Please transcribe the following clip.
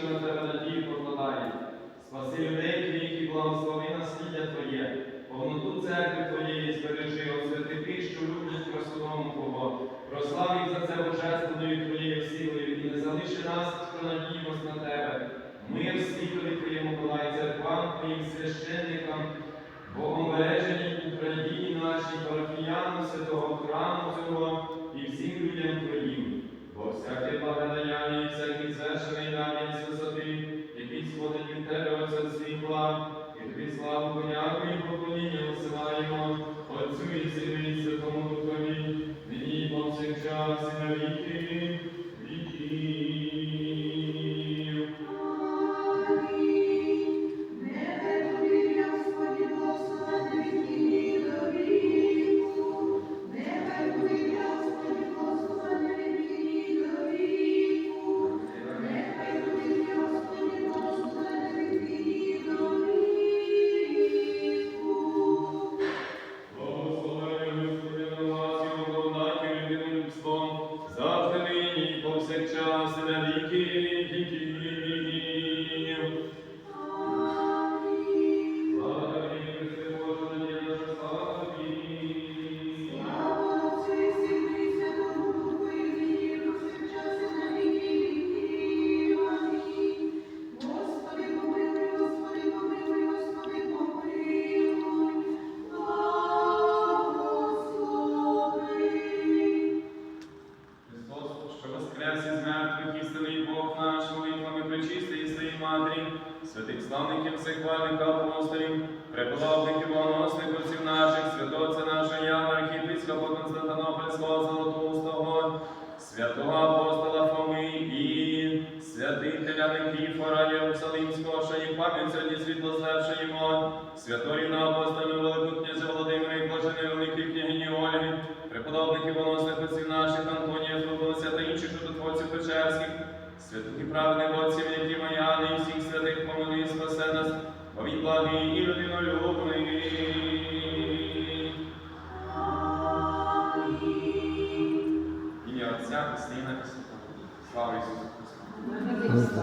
що на тебе надію покладають. Спаси людей твоїх і благослови насліддя Твоє, повноту церкви Твоєї збережи, от святих тих, що люблять красотому Твого. Прослав їх за це божественною Твоєю силою і не залиши нас, що надіємось на Тебе. Мир світові Твоєму Миколай, церквам Твоїм священникам, Богом береженій Україні нашій, парафіянам святого храму цього і всім людям Твоїм. Бо всяке благодаяння і всякий Отця і тобі славу, подяку і повсякчас і воскрес із мертвих, істинний Бог наш, молитвами причистої своїй матері, святих славників всехвальних апостолів, преподобників богоносних отців наших, святоця нашого Яна, архієпископа Константинопольського Золотоустого, святого апостола Фоми і святителя Никіфора Єрусалимського, що їм пам'ять сьогодні світло звершуємо, святої на апостолів Великого князя Володимира і Божини боносних отців наших, Антонія Феодосія та інших чудотворців Печерських, святих і праведних отців, які Маяни і всіх святих помили спасе нас, бо він благий і людинолюбний. Ім'я Отця і Сина і Святого. Слава Ісусу Христу!